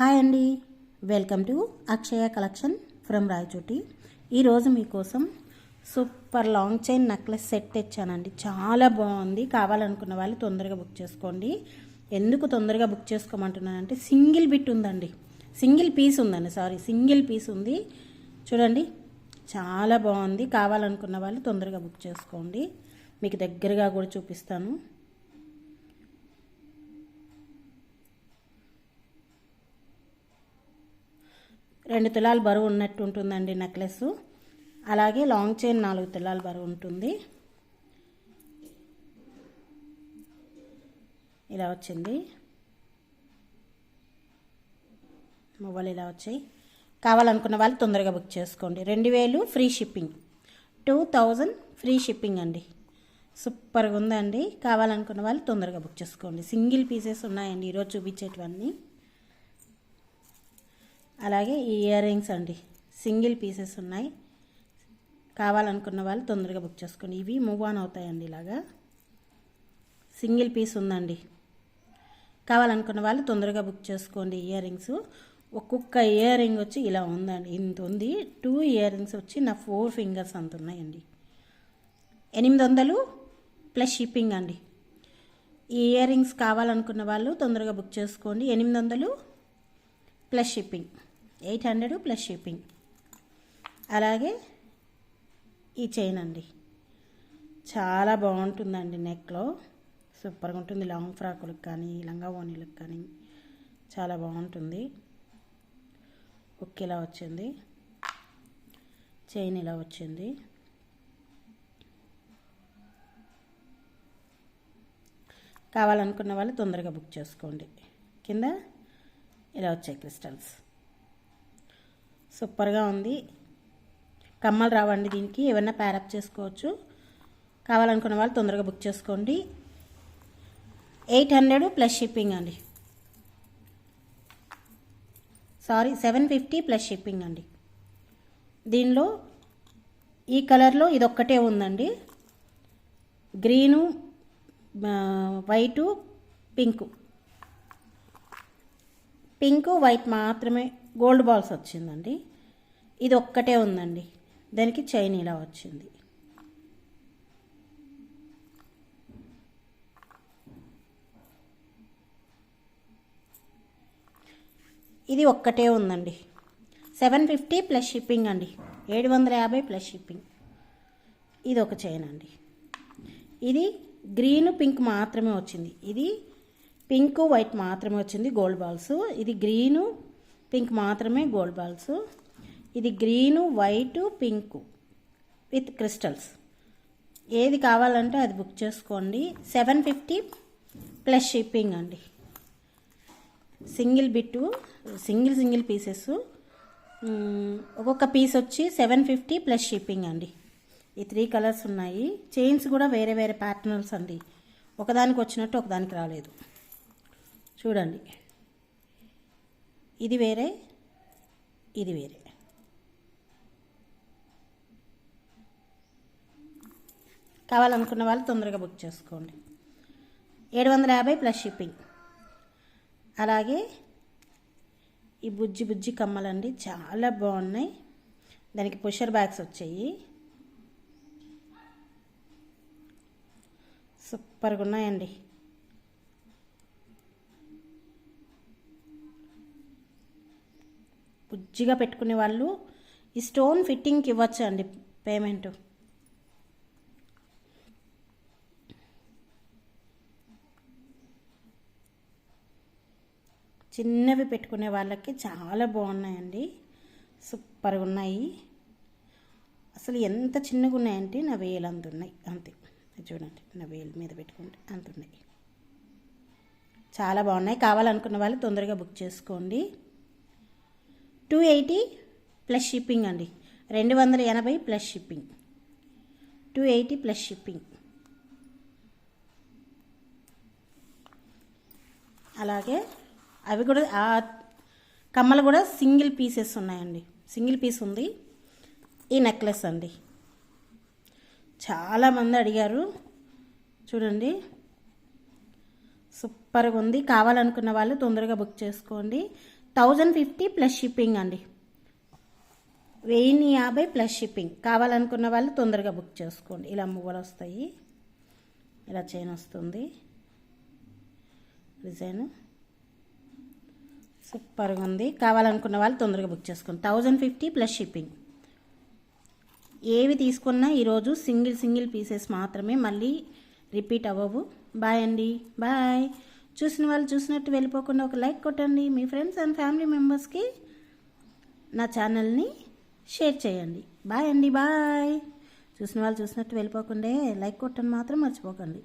Hi అండి. Welcome to Akshaya collection from Rayachoti. ఈరోజు మీకోసం super long chain necklace set తెచ్చానండి. చాలా బాగుంది. కావాలనుకున్న వాళ్ళు తొందరగా బుక్ చేసుకోండి. ఎందుకు తొందరగా బుక్ చేసుకోమంటున్నానంటే సింగిల్ బిట్ ఉందండి. సింగిల్ పీస్ ఉందండి సారీ. సింగిల్ పీస్ ఉంది. చూడండి. చాలా బాగుంది. కావాలనుకున్న వాళ్ళు తొందరగా బుక్ చేసుకోండి. మీకు దగ్గరగా కూడా చూపిస్తాను. రెండు తులాలు బరువు ఉన్నట్టు ఉంటుందండి నెక్లెస్ అలాగే లాంగ్ చైన్ నాలుగు తులాలు బరువు ఉంటుంది. ఇలా వచ్చింది. మొబైల్ ఇలా వచ్చాయి. కావాలనుకున్న వాళ్ళు తొందరగా బుక్ చేసుకోండి. రెండు వేలు free shipping two thousand free shipping అండి. సూపర్గా ఉందండి. కావాలనుకున్న వాళ్ళు తొందరగా బుక్ చేసుకోండి. సింగిల్ పీసెస్ ఉన్నాయండి. ఈరోజు చూపించేటివన్నీ. అలాగే ఈ ఇయర్ రింగ్స్ అండి. సింగిల్ పీసెస్ ఉన్నాయి. కావాలనుకున్న వాళ్ళు తొందరగా బుక్ చేసుకోండి. ఇవి మూవ్ ఆన్ అవుతాయండి ఇలాగా. సింగిల్ పీస్ ఉందండి. కావాలనుకున్న వాళ్ళు తొందరగా బుక్ చేసుకోండి ఇయర్ రింగ్స్ ఒక్కొక్క ఇయర్ రింగ్ వచ్చి ఇలా ఉందండి. ఇంత ఉంది. టూ ఇయర్ రింగ్స్ వచ్చి నా ఫోర్ ఫింగర్స్ అంత ఉన్నాయండి. ఎనిమిది వందలు ప్లస్ షిప్పింగ్ అండి. ఈ ఇయర్ రింగ్స్ కావాలనుకున్న వాళ్ళు తొందరగా బుక్ చేసుకోండి. ఎనిమిది వందలు plus shipping eight hundred plus shipping. అలాగే ఈ చైన్ అండి. చాలా బాగుంటుందండి నెక్లో. సూపర్గా ఉంటుంది. లాంగ్ ఫ్రాకులకు కానీ లంగా ఓనీలకు కానీ చాలా బాగుంటుంది. ఒకేలా వచ్చింది. చైన్ ఇలా వచ్చింది. కావాలనుకున్న వాళ్ళు తొందరగా బుక్ చేసుకోండి. కింద ఇలా వచ్చాయి క్రిస్టల్స్. సూపర్గా ఉంది. కమ్మలు రావండి దీనికి. ఏమన్నా ప్యారప్ చేసుకోవచ్చు. కావాలనుకున్న వాళ్ళు తొందరగా బుక్ చేసుకోండి. ఎయిట్ హండ్రెడ్ ప్లస్ షిప్పింగ్ అండి. Sorry seven fifty plus shipping అండి. దీనిలో ఈ కలర్లో ఇదొక్కటే ఉందండి. Green white pink. Pink white మాత్రమే గోల్డ్ బాల్స్ వచ్చిందండి. ఇది ఒక్కటే ఉందండి. దానికి చైన్ ఇలా వచ్చింది. ఇది ఒక్కటే ఉందండి. సెవెన్ ఫిఫ్టీ ప్లస్ షిప్పింగ్ అండి. ఏడు వందల యాభై ప్లస్ షిప్పింగ్. ఇది ఒక చైన్ అండి. ఇది గ్రీన్ పింక్ మాత్రమే వచ్చింది. ఇది పింక్ వైట్ మాత్రమే వచ్చింది గోల్డ్ బాల్స్. ఇది గ్రీను పింక్ మాత్రమే గోల్డ్ బాల్స్. ఇది green white pink with crystals. ఏది కావాలంటే అది బుక్ చేసుకోండి. సెవెన్ ఫిఫ్టీ ప్లస్ షిప్పింగ్ అండి. Single bit single single pieces. ఒక్కొక్క పీస్ వచ్చి సెవెన్ ఫిఫ్టీ ప్లస్ షిప్పింగ్ అండి. ఈ త్రీ కలర్స్ ఉన్నాయి. చైన్స్ కూడా వేరే వేరే ప్యాటర్న్స్ అండి. ఒకదానికి వచ్చినట్టు ఒకదానికి రాలేదు. చూడండి. ఇది వేరే ఇది వేరే. కావాలనుకున్న వాళ్ళు తొందరగా బుక్ చేసుకోండి. ఏడు వందల యాభై ప్లస్ షిప్పింగ్. అలాగే ఈ బుజ్జి బుజ్జి కమ్మలండి చాలా బాగున్నాయి. దానికి పుషర్ బ్యాగ్స్ వచ్చాయి. సూపర్గా ఉన్నాయండి. బుజ్జిగా పెట్టుకునే వాళ్ళు ఈ స్టోన్ ఫిట్టింగ్కి ఇవ్వచ్చు అండి పేమెంట్. చిన్నవి పెట్టుకునే వాళ్ళకి చాలా బాగున్నాయండి. సూపర్గా ఉన్నాయి. అసలు ఎంత చిన్నగా ఉన్నాయంటే నా వేలు అంత ఉన్నాయి. అంతే. చూడండి నా వేలు మీద పెట్టుకుంటే అంత ఉన్నాయి. చాలా బాగున్నాయి. కావాలనుకున్న వాళ్ళు తొందరగా బుక్ చేసుకోండి. టూ ఎయిటీ ప్లస్ షిప్పింగ్ అండి. రెండు వందల ఎనభై plus shipping. Two eighty plus shipping. అలాగే అవి కూడా ఆ కమ్మలు కూడా సింగిల్ పీసెస్ ఉన్నాయండి. సింగిల్ పీస్ ఉంది. ఈ నెక్లెస్ అండి. చాలామంది అడిగారు. చూడండి. సూపర్గా ఉంది. కావాలనుకున్న వాళ్ళు తొందరగా బుక్ చేసుకోండి. థౌజండ్ ఫిఫ్టీ ప్లస్ షిప్పింగ్ అండి. వెయ్యిన్ని యాభై ప్లస్ షిప్పింగ్. కావాలనుకున్న వాళ్ళు తొందరగా బుక్ చేసుకోండి. ఇలా మువ్వలు వస్తాయి. ఇలా చైన్ వస్తుంది. డిజైన్. సూపర్గా ఉంది. కావాలనుకున్న వాళ్ళు తొందరగా బుక్ చేసుకోండి. Thousand fifty plus shipping. ఏవి తీసుకున్నా ఈరోజు సింగిల్ సింగిల్ పీసెస్ మాత్రమే. మళ్ళీ రిపీట్ అవ్వవు. బాయ్ అండి. బాయ్. చూసిన వాళ్ళు చూసినట్టు వెళ్ళిపోకుండా ఒక లైక్ కొట్టండి. మీ ఫ్రెండ్స్ అండ్ ఫ్యామిలీ మెంబర్స్కి నా ఛానల్ని షేర్ చేయండి. బాయ్ అండి బాయ్. చూసిన వాళ్ళు చూసినట్టు వెళ్ళిపోకుండా లైక్ కొట్టండి మాత్రం మర్చిపోకండి.